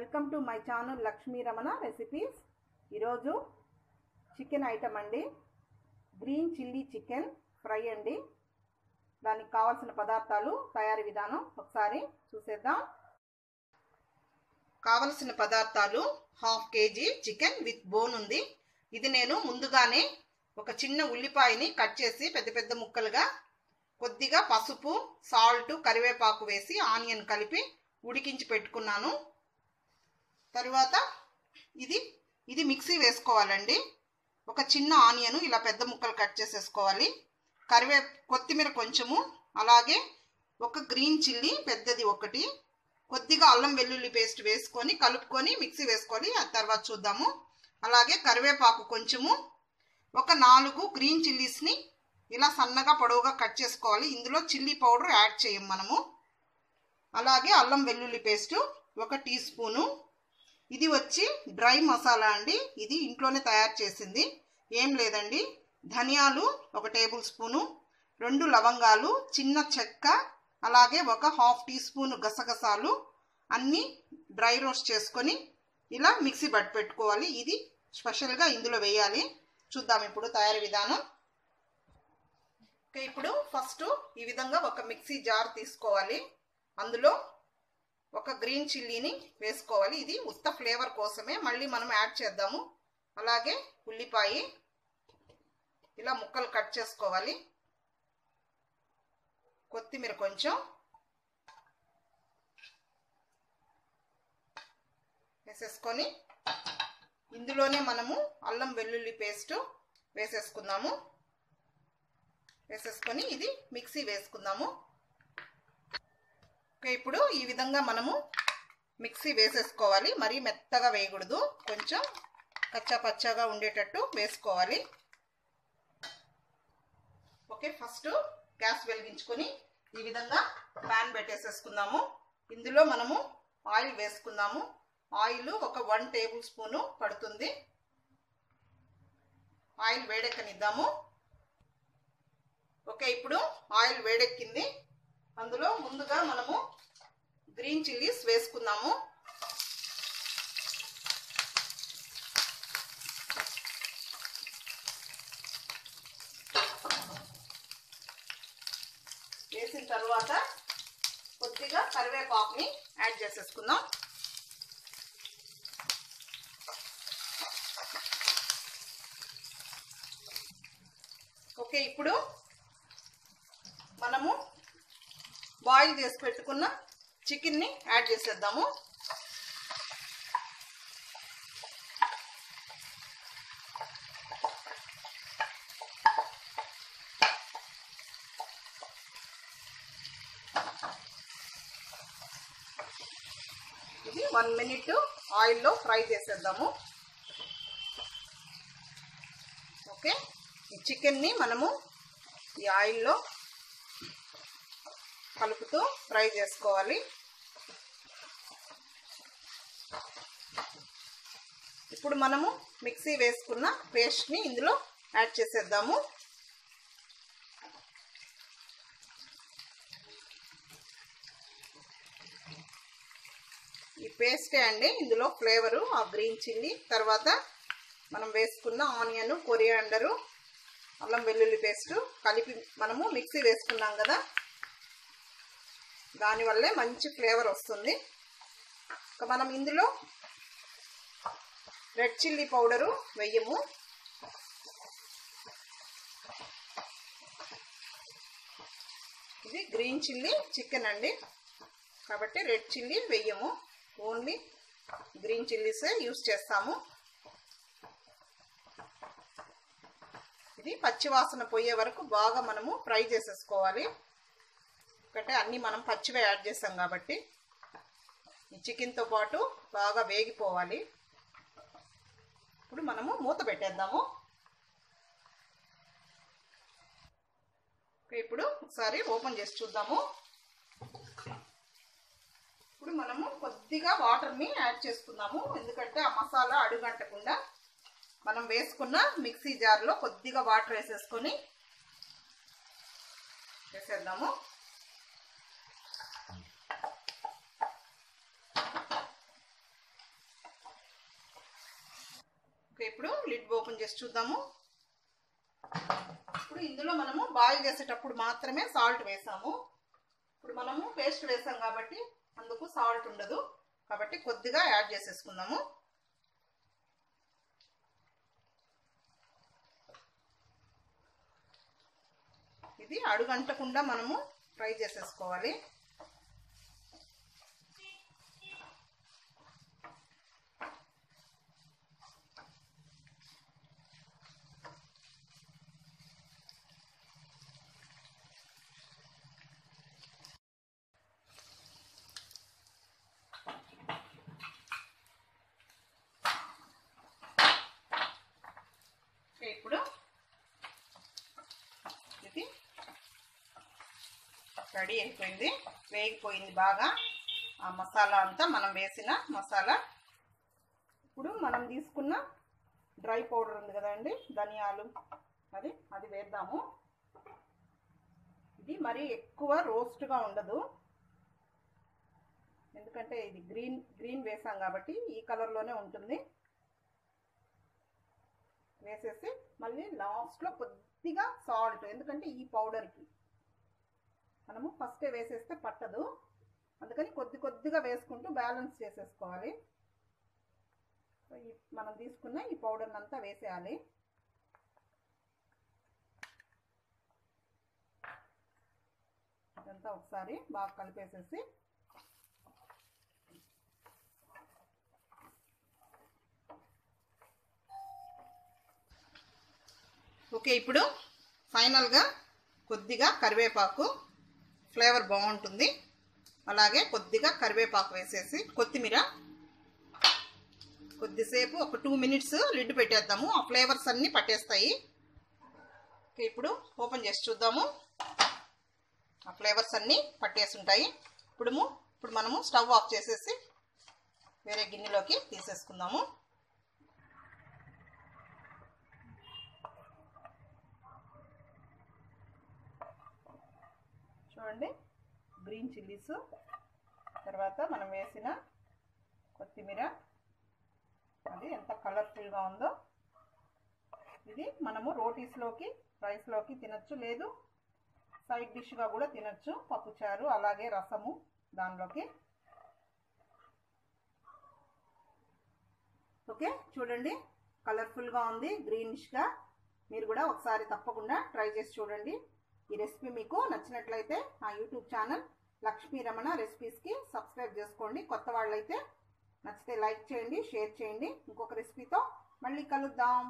Welcome to my channel Lakshmi Ramana recipes. ఈరోజు chicken item అండి. Green chilli chicken fry అండి. దానికి కావాల్సిన పదార్థాలు తయారీ విధానం ఒకసారి చూసేద్దాం. కావలసిన పదార్థాలు half KG chicken with bone ఉంది. ఇది నేను ముందుగానే ఒక చిన్న ఉల్లిపాయని కట్ చేసి పెద్ద పెద్ద ముక్కలుగా కొద్దిగా పసుపు సాల్ట్ కరివేపాకు వేసి ఆనియన్ కలిపి ఉడికించి పెట్టుకున్నాను. తరువాత ఇది ఇది మిక్సీ వేసుకోవాలండి. ఒక చిన్న ఆనియన్ ఇలా పెద్ద ముక్కలు కట్ చేసేసుకోవాలి. కరివే కొత్తిమీర కొంచెము అలాగే ఒక గ్రీన్ చిల్లీ పెద్దది ఒకటి. కొద్దిగా అల్లం వెల్లుల్లి పేస్ట్ వేసుకొని కలుపుకొని మిక్సీ వేసుకోవాలి. ఆ తర్వాత చూద్దాము. అలాగే కరివేపాకు కొంచెము ఒక నాలుగు గ్రీన్ చిల్లీస్ని ఇలా సన్నగా పొడవుగా కట్ చేసుకోవాలి. ఇందులో చిల్లీ పౌడర్ యాడ్ చేయం మనము. అలాగే అల్లం వెల్లుల్లి పేస్టు ఒక టీ స్పూను ఇది వచ్చి డ్రై మసాలా అండి. ఇది ఇంట్లోనే తయారు చేసింది. ఏం లేదండి. ధనియాలు ఒక టేబుల్ స్పూను రెండు లవంగాలు చిన్న చెక్క అలాగే ఒక హాఫ్ టీ స్పూన్ గసగసాలు అన్నీ డ్రై రోస్ట్ చేసుకొని ఇలా మిక్సీ పట్టి పెట్టుకోవాలి. ఇది స్పెషల్గా ఇందులో వేయాలి. చూద్దాం ఇప్పుడు తయారీ విధానం. ఇప్పుడు ఫస్ట్ ఈ విధంగా ఒక మిక్సీ జార్ తీసుకోవాలి. అందులో ఒక గ్రీన్ చిల్లీని వేసుకోవాలి. ఇది ఉత్త ఫ్లేవర్ కోసమే. మళ్ళీ మనం యాడ్ చేద్దాము. అలాగే ఉల్లిపాయ ఇలా ముక్కలు కట్ చేసుకోవాలి. కొత్తిమీర కొంచెం. వేసేసుకొని ఇందులోనే మనము అల్లం వెల్లుల్లి పేస్ట్ వేసేసుకుందాము. వేసేసుకొని ఇది మిక్సీ వేసుకుందాము. ఓకే ఇప్పుడు ఈ విధంగా మనము మిక్సీ వేసేసుకోవాలి. మరీ మెత్తగా వేయకూడదు. కొంచెం కచ్చా పచ్చగా ఉండేటట్టు వేసుకోవాలి. ఓకే ఫస్ట్ గ్యాస్ వెలిగించుకొని ఈ విధంగా ప్యాన్ పెట్టేసేసుకుందాము. ఇందులో మనము ఆయిల్ వేసుకుందాము. ఆయిల్ ఒక వన్ టేబుల్ స్పూను పడుతుంది. ఆయిల్ వేడెక్కనిద్దాము. ఓకే ఇప్పుడు ఆయిల్ వేడెక్కింది. అందులో ముందుగా మనము గ్రీన్ చిల్లీస్ వేసుకుందాము. వేసిన తర్వాత కొద్దిగా కరివేపాకుని యాడ్ చేసేసుకుందాం. ఓకే ఇప్పుడు మనము బాయిల్ చేసి పెట్టుకున్న చికెన్ని యాడ్ చేసేద్దాము. ఇది వన్ మినిట్ ఆయిల్లో ఫ్రై చేసేద్దాము. ఓకే? ఈ చికెన్ని మనము ఈ ఆయిల్లో కలుపుతూ ఫ్రై చేసుకోవాలి. ఇప్పుడు మనము మిక్సీ వేసుకున్న పేస్ట్ని ఇందులో యాడ్ చేసేద్దాము. ఈ పేస్టే అండి ఇందులో ఫ్లేవరు ఆ గ్రీన్ చిల్లీ తర్వాత మనం వేసుకున్న ఆనియన్ కొరియాండరు అల్లం వెల్లుల్లి పేస్టు కలిపి మనము మిక్సీ వేసుకున్నాం కదా. దానివల్లే మంచి ఫ్లేవర్ వస్తుంది. ఇంకా మనం ఇందులో రెడ్ చిల్లీ పౌడరు వెయ్యము ఇది గ్రీన్ చిల్లీ చికెన్ అండి. కాబట్టి రెడ్ చిల్లీ వెయ్యము ఓన్లీ గ్రీన్ చిల్లీసే యూస్ చేస్తాము. ఇది పచ్చివాసన పోయే వరకు బాగా మనము ఫ్రై చేసేసుకోవాలి. ఎందుకంటే అన్నీ మనం పచ్చివే యాడ్ చేస్తాం కాబట్టి ఈ చికెన్తో పాటు బాగా వేగిపోవాలి. ఇప్పుడు మనము మూత పెట్టేద్దాము. ఇప్పుడు ఒకసారి ఓపెన్ చేసి చూద్దాము. ఇప్పుడు మనము కొద్దిగా వాటర్ని యాడ్ చేసుకుందాము. ఎందుకంటే ఆ మసాలా అడుగంటకుండా మనం వేసుకున్న మిక్సీ జార్లో కొద్దిగా వాటర్ వేసేసుకొని వేసేద్దాము ఓకే ఇప్పుడు లిడ్ ఓపెన్ చేసి చూద్దాము. ఇప్పుడు ఇందులో మనము బాయిల్ చేసేటప్పుడు మాత్రమే సాల్ట్ వేసాము. ఇప్పుడు మనము పేస్ట్ వేసాం కాబట్టి అందుకు సాల్ట్ ఉండదు. కాబట్టి కొద్దిగా యాడ్ చేసేసుకుందాము. ఇది అడుగంటకుండా మనము ఫ్రై చేసేసుకోవాలి ఇప్పుడు ఇది రెడీ అయిపోయింది. వేగిపోయింది బాగా. ఆ మసాలా అంతా మనం వేసిన మసాలా. ఇప్పుడు మనం తీసుకున్న డ్రై పౌడర్ ఉంది కదండి ధనియాలు. అది అది వేద్దాము. ఇది మరీ ఎక్కువ రోస్ట్గా ఉండదు. ఎందుకంటే ఇది గ్రీన్ గ్రీన్ వేసాం కాబట్టి ఈ కలర్లోనే ఉంటుంది. వేసేసి మళ్ళీ లాస్ట్లో కొద్దిగా సాల్ట్ ఎందుకంటే ఈ పౌడర్కి. మనము ఫస్టే వేసేస్తే పట్టదు. అందుకని కొద్ది కొద్దిగా వేసుకుంటూ బ్యాలెన్స్ చేసేసుకోవాలి. మనం తీసుకున్న ఈ పౌడర్ని అంతా వేసేయాలి. ఇదంతా ఒకసారి బాగా కలిపేసేసి ఓకే ఇప్పుడు ఫైనల్గా కొద్దిగా కరివేపాకు ఫ్లేవర్ బాగుంటుంది. అలాగే కొద్దిగా కరివేపాకు వేసేసి కొత్తిమీర. కొద్దిసేపు ఒక టూ మినిట్స్ లిడ్ పెట్టేద్దాము. ఆ ఫ్లేవర్స్ అన్నీ పట్టేస్తాయి. ఇప్పుడు ఓపెన్ చేసి చూద్దాము. ఆ ఫ్లేవర్స్ అన్నీ పట్టేసి ఉంటాయి. ఇప్పుడు ఇప్పుడు మనము స్టవ్ ఆఫ్ చేసేసి వేరే గిన్నెలోకి తీసేసుకుందాము. చూడండి గ్రీన్ చిల్లీస్ తర్వాత మనం వేసిన కొత్తిమీర. అది ఎంత కలర్ఫుల్గా ఉందో. ఇది మనము రోటీస్లోకి రైస్లోకి తినచ్చు. లేదు సైడ్ డిష్గా కూడా తినచ్చు. పప్పుచారు అలాగే రసము దానిలోకి. ఓకే చూడండి. కలర్ఫుల్గా ఉంది గ్రీనిష్గా మీరు కూడా ఒకసారి తప్పకుండా ట్రై చేసి చూడండి. ఈ రెసిపీ మీకు నచ్చినట్లయితే నా యూట్యూబ్ ఛానల్ లక్ష్మీ రమణ రెసిపీస్కి సబ్స్క్రైబ్ చేసుకోండి. కొత్త వాళ్ళైతే నచ్చితే లైక్ చేయండి షేర్ చేయండి. ఇంకొక రెసిపీతో మళ్ళీ కలుద్దాం.